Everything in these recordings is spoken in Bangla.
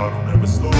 I don't ever slow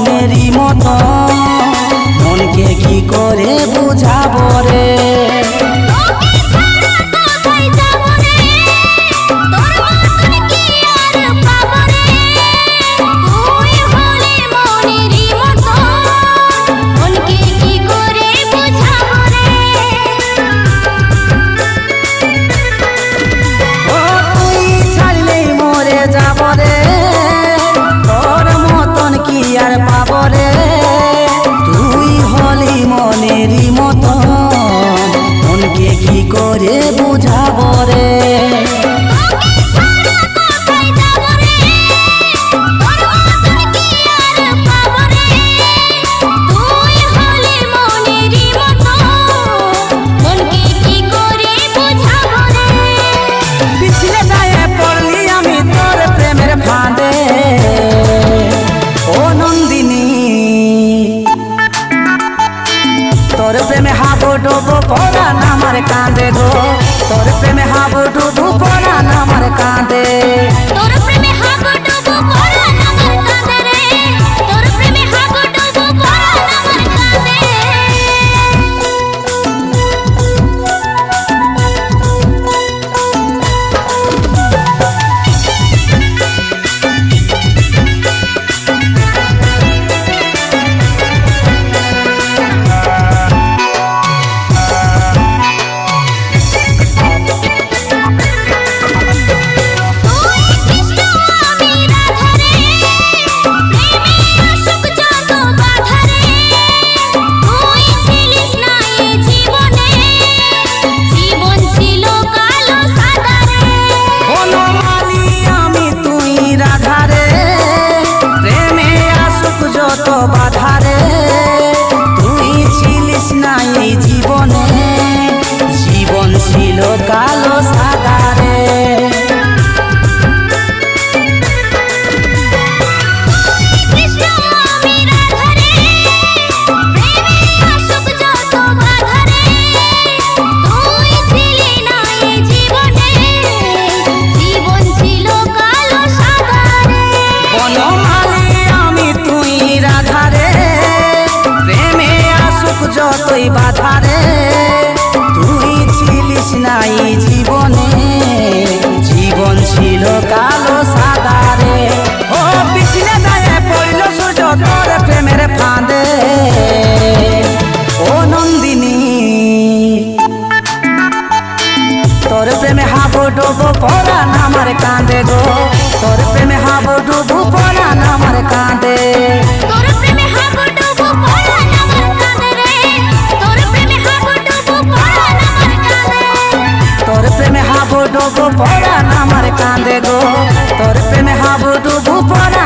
মনেরই মতো। মনকে কি করে বুঝাবো রে? मेरे फांदे। ओ नंदिनी तोर प्रेमे हाबो डोबो पोरा ना मारे कांदे गो। तोर प्रेमे हाबो डोबो पोरा ना मारे कांदे। हाबो डोबो पोरा ना मारे कांदे तोर गो। तोर हाबो पोरा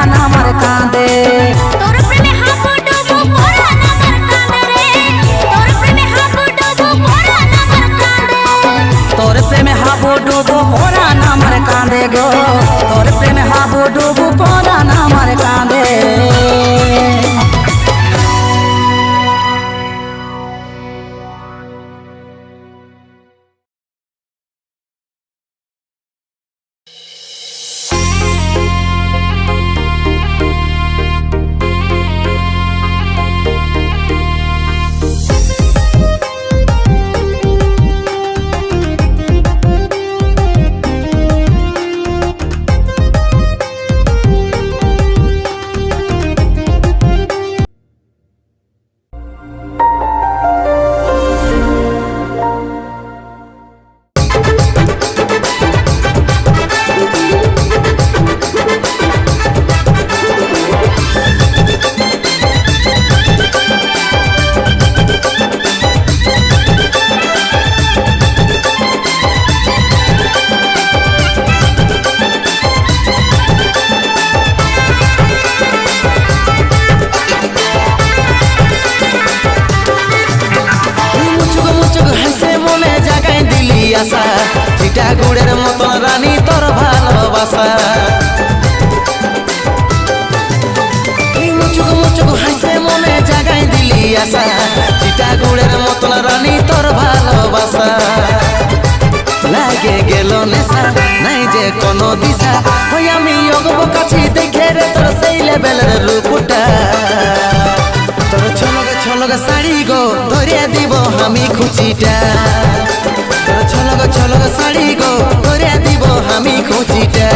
রানী তোর ভালোবাসা। মুচুক মুচুক হাসে মনে জাগাই দিলি আশা। চিটা গুড়ের মতন রানী তোর ভালোবাসা। লাগে গেল নেশা, নাই যে কোনো দিশা। ওই আমি অগব কাছি দেখে রে তোর সেই লেভেলের রূপটা। তোর ছলকে ছলকে শাড়ি গো, ধরিয়ে দিব আমি খুচিটা। তোর ছলগ শাড়ি গো দিব আমি খুঁজিটা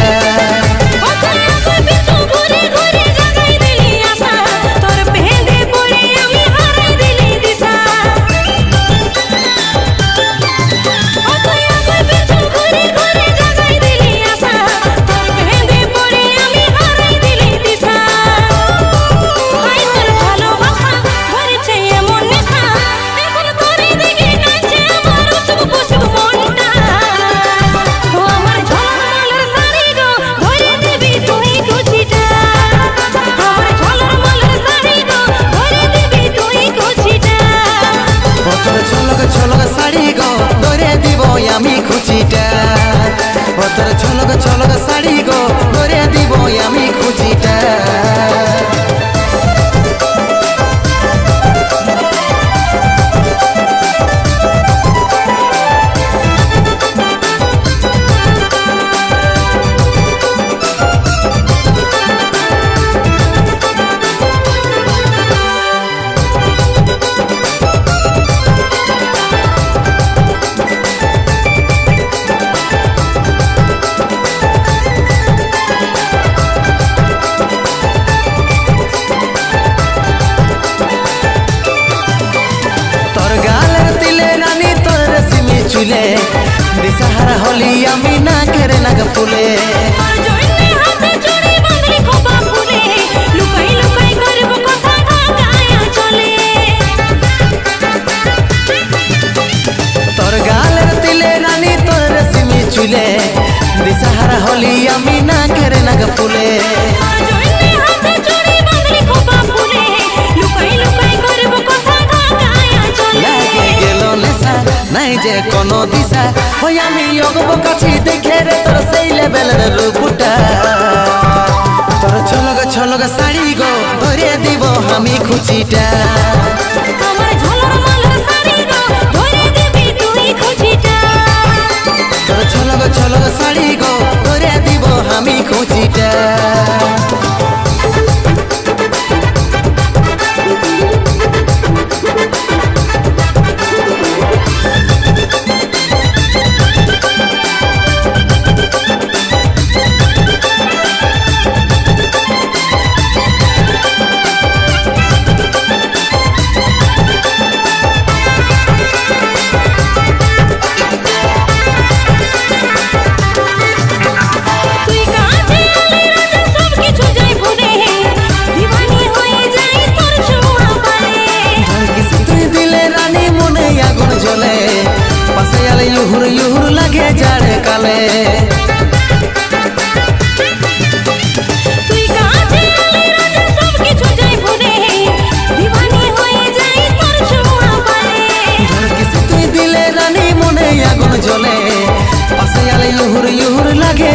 নগ ফুলে। নাই যে কোন দিশা। ওই আমি অগব কাছি দেখে রে, তোর সেই লেভেলের রূপটা। তোর ছলগ ছলগ শাড়ি গো ধরে দিব আমি খুচিটা।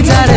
That's